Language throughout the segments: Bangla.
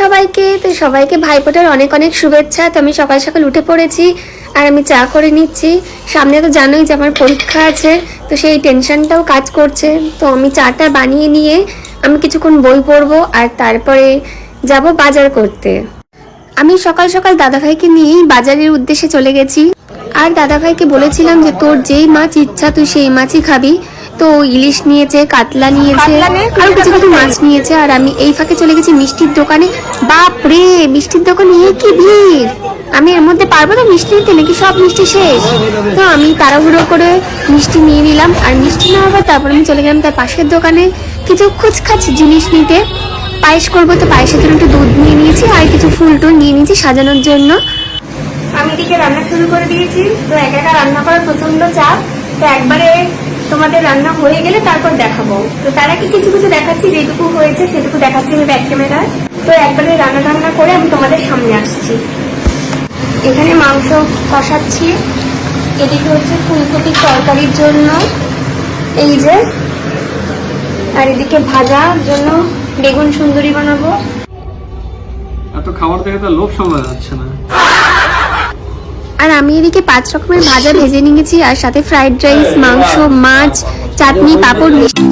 সবাইকে। তো সবাইকে ভাইফোঁটার অনেক অনেক শুভেচ্ছা। তো আমি সকাল সকাল উঠে পড়েছি আর আমি চা করে নিচ্ছি। সামনে তো জানোই যে আমার পরীক্ষা আছে, তো সেই টেনশনটাও কাজ করছে। তো আমি চাটা বানিয়ে নিয়ে আমি কিছুক্ষণ বই পড়ব আর তারপরে যাব বাজার করতে। আমি সকাল সকাল দাদাভাইকে নিয়েই বাজারের উদ্দেশ্যে চলে গেছি। আর দাদাভাইকে বলেছিলাম যে, তোর যেই মাছ ইচ্ছা, তুই সেই মাছই খাবি। তো ইলিশ নিয়েছে কাতলা নিয়েছে আর কিছু কিছু মাছ নিয়েছে আর আমি এই ফাঁকে চলে গেছি মিষ্টির দোকানে। বাপ রে মিষ্টির দোকানে কি ভিড়? আমি এর মধ্যে পারব না মিষ্টি নিতে নাকি সব মিষ্টি শেষ? তো আমি তাড়াহুড়ো করে মিষ্টি নিয়ে নিলাম আর মিষ্টি নেওয়ার পর তারপর আমি চলে গেলাম তার পাশের দোকানে। কিছু খুচখাচ জিনিস নিতে। পায়েস করব তো পায়েসের জন্য একটু দুধ নিয়ে নিয়েছি আর কিছু ফুল টুল নিয়ে নিয়েছি সাজানোর জন্য। আমি এদিকে রান্না শুরু করে দিয়েছি। তো একা একা রান্না করার প্রচণ্ড চাপ। তো একবারে তোমাদের রান্না হয়ে গেলে তারপর দেখাবো। তো তার আগে কিছু কিছু দেখাচ্ছি, যেটুকু হয়েছে সেটুকু দেখাচ্ছি আমি ব্যাক ক্যামেরায় তো একবারে রান্না টান্না করে আমি তোমাদের সামনে আসছি। এখানে মাংস কষাচ্ছি। এদিকে হচ্ছে ফুলকপির তরকারির জন্য এই যে, আর এদিকে ভাজার জন্য বেগুন সুন্দরী বানাবো। এত খাবার দেখে তো লোভ সামলা যাচ্ছে না। আমি এদিকে পাঁচ রকমের ভাজা ভেজে নিয়েছি, আর সাথে ফ্রাইড রাইস মাংস, মাছ, চাটনি, পাঁপড় মিষ্টি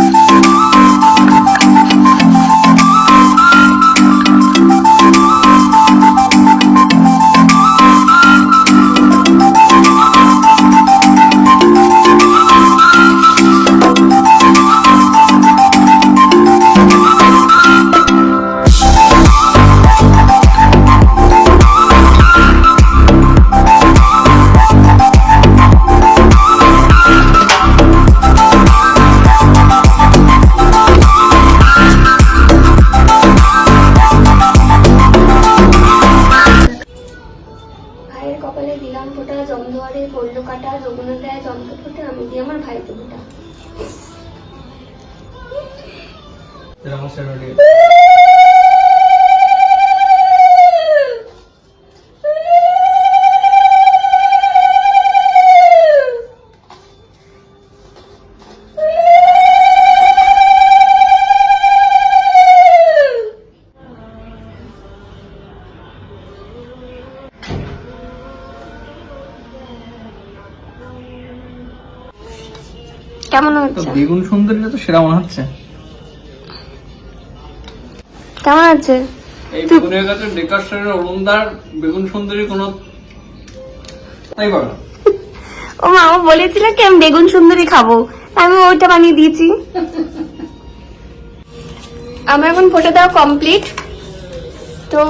কপালে দিলাম ফোটা জমদুয়ারে পল্ল কাটা রঘুনাথ দেয় জমকে ফোটা আমি দিয়ে আমার ভাইকে ফোটা কেমন হচ্ছে? বেগুন সুন্দরীটা তো সেরা মনে হচ্ছে। কেমন আছে? এই বেগুনের কাছে ডেকাস্টারের অরুণদার বেগুন সুন্দরী কোনো তাই না। ও মা ও বলেছিল কি আমি বেগুন সুন্দরী খাব। আমি ওইটা বানিয়ে দিয়েছি। আমার এখন ফোটো দেওয়া কমপ্লিট তো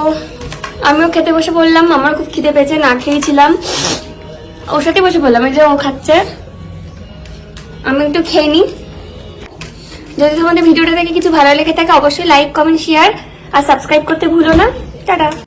আমিও খেতে বসে পড়লাম আমার খুব খিদে পেয়েছে না খেয়েছিলাম। ওর সাথে বসে বললাম এই যে ও খাচ্ছে। আমি একটু খেয়ে নিই। যদি তোমাদের ভিডিওটা দেখে কিছু ভালো লেগে থাকে, অবশ্যই লাইক কমেন্ট শেয়ার আর সাবস্ক্রাইব করতে ভুলো না। টাটা।